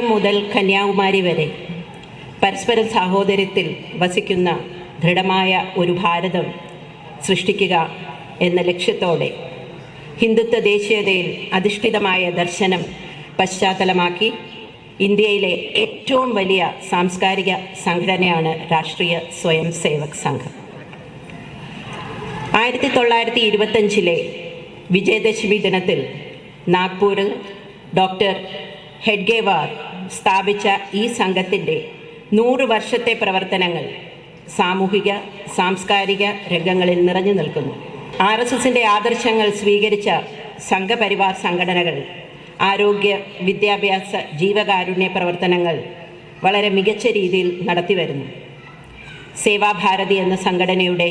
മുതൽ കന്യാകുമാരി വരെ പരസ്പര സഹോദര്യത്തിൽ വസിക്കുന്ന ദൃഢമായ ഒരു ഭാരതം സൃഷ്ടിക്കുക എന്ന ലക്ഷ്യത്തോടെ ഹിന്ദുത്വ ദേശീയതയിൽ അധിഷ്ഠിതമായ ദർശനം പശ്ചാത്തലമാക്കി ഇന്ത്യയിലെ ഏറ്റവും വലിയ സാംസ്കാരിക സംഘടനയാണ് രാഷ്ട്രീയ സ്വയം സേവക് സംഘം. ആയിരത്തി തൊള്ളായിരത്തി ഇരുപത്തഞ്ചിലെ വിജയദശമി ദിനത്തിൽ നാഗ്പൂരിൽ ഡോക്ടർ ഹെഡ്ഗേവാർ സ്ഥാപിച്ച ഈ സംഘത്തിന്റെ നൂറ് വർഷത്തെ പ്രവർത്തനങ്ങൾ സാമൂഹിക സാംസ്കാരിക രംഗങ്ങളിൽ നിറഞ്ഞു നിൽക്കുന്നു. ആർ എസ് എസിന്റെ ആദർശങ്ങൾ സ്വീകരിച്ച സംഘപരിവാർ സംഘടനകൾ ആരോഗ്യ വിദ്യാഭ്യാസ ജീവകാരുണ്യ പ്രവർത്തനങ്ങൾ വളരെ മികച്ച രീതിയിൽ നടത്തിവരുന്നു. സേവാഭാരതി എന്ന സംഘടനയുടെ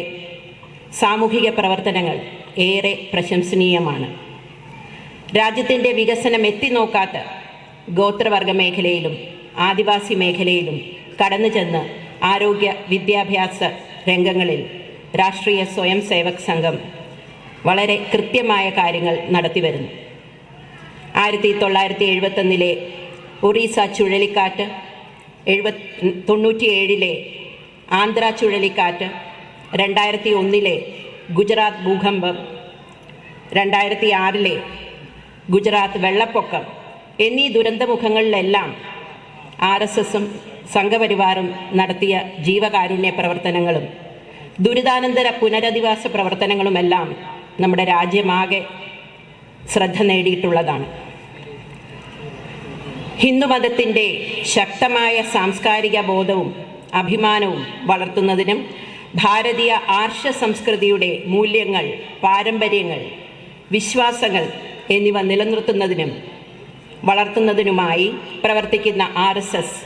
സാമൂഹിക പ്രവർത്തനങ്ങൾ ഏറെ പ്രശംസനീയമാണ്. രാജ്യത്തിന്റെ വികസനം എത്തിനോക്കാത്ത ഗോത്രവർഗ മേഖലയിലും ആദിവാസി മേഖലയിലും കടന്നു ചെന്ന് ആരോഗ്യ വിദ്യാഭ്യാസ രംഗങ്ങളിൽ രാഷ്ട്രീയ സ്വയം സേവക് സംഘം വളരെ കൃത്യമായ കാര്യങ്ങൾ നടത്തിവരുന്നു. ആയിരത്തി തൊള്ളായിരത്തി എഴുപത്തൊന്നിലെ ഒറീസ ചുഴലിക്കാറ്റ് എഴുപത് തൊണ്ണൂറ്റിയേഴിലെ ആന്ധ്ര ചുഴലിക്കാറ്റ് രണ്ടായിരത്തി ഒന്നിലെ ഗുജറാത്ത് ഭൂകമ്പം രണ്ടായിരത്തി ആറിലെ ഗുജറാത്ത് വെള്ളപ്പൊക്കം എന്നീ ദുരന്തമുഖങ്ങളിലെല്ലാം ആർ എസ് എസും സംഘപരിവാറും നടത്തിയ ജീവകാരുണ്യ പ്രവർത്തനങ്ങളും ദുരിതാനന്തര പുനരധിവാസ പ്രവർത്തനങ്ങളുമെല്ലാം നമ്മുടെ രാജ്യമാകെ ശ്രദ്ധ നേടിയിട്ടുള്ളതാണ്. ഹിന്ദുമതത്തിന്റെ ശക്തമായ സാംസ്കാരിക ബോധവും അഭിമാനവും വളർത്തുന്നതിനും ഭാരതീയ ആർഷ സംസ്കൃതിയുടെ മൂല്യങ്ങൾ പാരമ്പര്യങ്ങൾ വിശ്വാസങ്ങൾ എന്നിവ നിലനിർത്തുന്നതിനും വളർത്തുന്നതിനുമായി പ്രവർത്തിക്കുന്ന ആർ എസ് എസ്.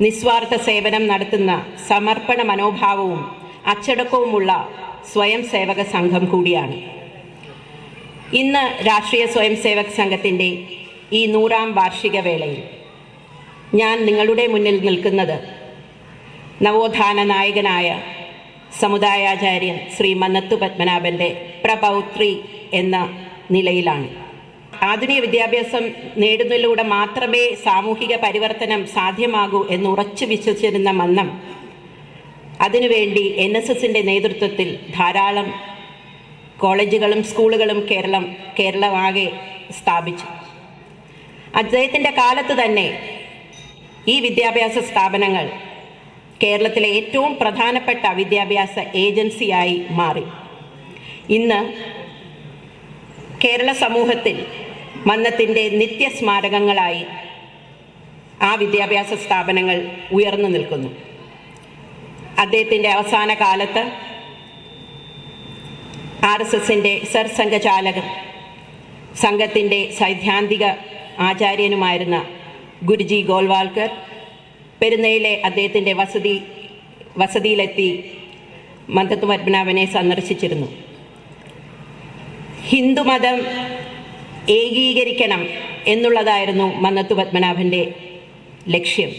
നിസ്വാർത്ഥ സേവനം നടത്തുന്ന സമർപ്പണ മനോഭാവവും അച്ചടക്കവുമുള്ള സ്വയം സേവക സംഘം കൂടിയാണ്. ഇന്ന് രാഷ്ട്രീയ സ്വയം സേവക സംഘത്തിന്റെ ഈ നൂറാം വാർഷിക വേളയിൽ ഞാൻ നിങ്ങളുടെ മുന്നിൽ നിൽക്കുന്നത് നവോത്ഥാന നായകനായ സമുദായാചാര്യൻ ശ്രീ മന്നത്തു പത്മനാഭന്റെ പ്രപൗത്രി എന്ന നിലയിലാണ്. ആധുനിക വിദ്യാഭ്യാസം നേടുന്നതിലൂടെ മാത്രമേ സാമൂഹിക പരിവർത്തനം സാധ്യമാകൂ എന്ന് ഉറച്ചു വിശ്വസിച്ചിരുന്ന മന്നം. അതിനുവേണ്ടി എൻ എസ് എസിന്റെ നേതൃത്വത്തിൽ ധാരാളം കോളേജുകളും സ്കൂളുകളും കേരളം കേരളമാകെ സ്ഥാപിച്ചു. അദ്ദേഹത്തിന്റെ കാലത്ത് തന്നെ ഈ വിദ്യാഭ്യാസ സ്ഥാപനങ്ങൾ കേരളത്തിലെ ഏറ്റവും പ്രധാനപ്പെട്ട വിദ്യാഭ്യാസ ഏജൻസിയായി മാറി. ഇന്ന് കേരള സമൂഹത്തിൽ മന്നത്തിന്റെ നിത്യസ്മാരകങ്ങളായി ആ വിദ്യാഭ്യാസ സ്ഥാപനങ്ങൾ ഉയർന്നു നിൽക്കുന്നു. അദ്ദേഹത്തിന്റെ അവസാന കാലത്ത് ആർ എസ് എസിന്റെ സർസംഘചാലകൻ സംഘത്തിന്റെ സൈദ്ധാന്തിക ആചാര്യനുമായിരുന്ന ഗുരുജി ഗോൾവാൾക്കർ പെരുന്നയിലെ അദ്ദേഹത്തിന്റെ വസതി വസതിയിലെത്തി മന്ദത്വ പത്മനാഭനെ സന്ദർശിച്ചിരുന്നു. ഹിന്ദുമതം ഏകീകരിക്കണം എന്നുള്ളതായിരുന്നു മന്നത്തു പത്മനാഭന്റെ ലക്ഷ്യം.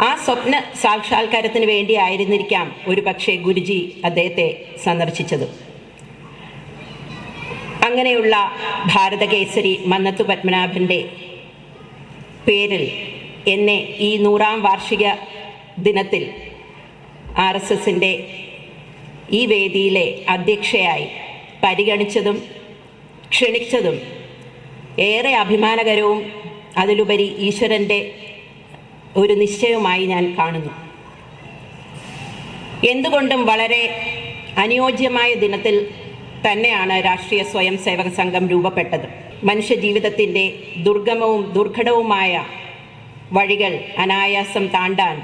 ആ സ്വപ്ന സാക്ഷാത്കാരത്തിന് വേണ്ടിയായിരുന്നിരിക്കാം ഒരു പക്ഷേ ഗുരുജി അദ്ദേഹത്തെ സന്ദർശിച്ചത്. അങ്ങനെയുള്ള ഭാരതകേസരി മന്നത്തു പത്മനാഭന്റെ പേരിൽ എന്നെ ഈ നൂറാം വാർഷിക ദിനത്തിൽ ആർ എസ് എസിന്റെ ഈ വേദിയിലെ അധ്യക്ഷയായി പരിഗണിച്ചതും ക്ഷണിച്ചതും ഏറെ അഭിമാനകരവും അതിലുപരി ഈശ്വരന്റെ ഒരു നിശ്ചയവുമായി ഞാൻ കാണുന്നു. എന്തുകൊണ്ടും വളരെ അനുയോജ്യമായ ദിനത്തിൽ തന്നെയാണ് രാഷ്ട്രീയ സ്വയം സേവക സംഘം രൂപപ്പെട്ടത്. മനുഷ്യ ജീവിതത്തിന്റെ ദുർഗമവും ദുർഘടവുമായ വഴികൾ അനായാസം താണ്ടാൻ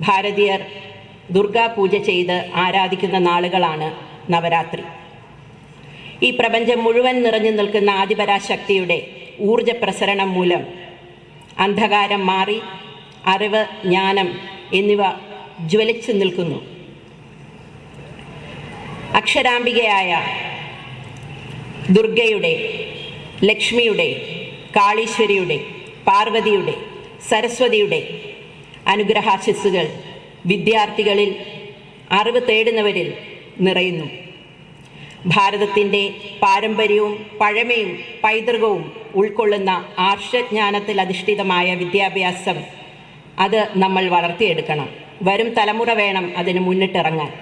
ഭാരതീയർ ദുർഗാ പൂജ ചെയ്ത് ആരാധിക്കുന്ന നാളുകളാണ് നവരാത്രി. ഈ പ്രപഞ്ചം മുഴുവൻ നിറഞ്ഞു നിൽക്കുന്ന ആദിപരാശക്തിയുടെ ഊർജ പ്രസരണം മൂലം അന്ധകാരം മാറി അറിവ് ജ്ഞാനം എന്നിവ ജ്വലിച്ചു നിൽക്കുന്നു. അക്ഷരാംബികയായ ദുർഗയുടെ ലക്ഷ്മിയുടെ കാളീശ്വരിയുടെ പാർവതിയുടെ സരസ്വതിയുടെ അനുഗ്രഹാശിസ്സുകൾ വിദ്യാർത്ഥികളിൽ അറിവ് തേടുന്നവരിൽ നിറയുന്നു. ഭാരതത്തിന്റെ പാരമ്പര്യവും പഴമയും പൈതൃകവും ഉൾക്കൊള്ളുന്ന ആർഷജ്ഞാനത്തിൽ അധിഷ്ഠിതമായ വിദ്യാഭ്യാസം അത് നമ്മൾ വളർത്തിയെടുക്കണം. വരും തലമുറ വേണം അതിന് മുന്നിട്ടിറങ്ങാൻ.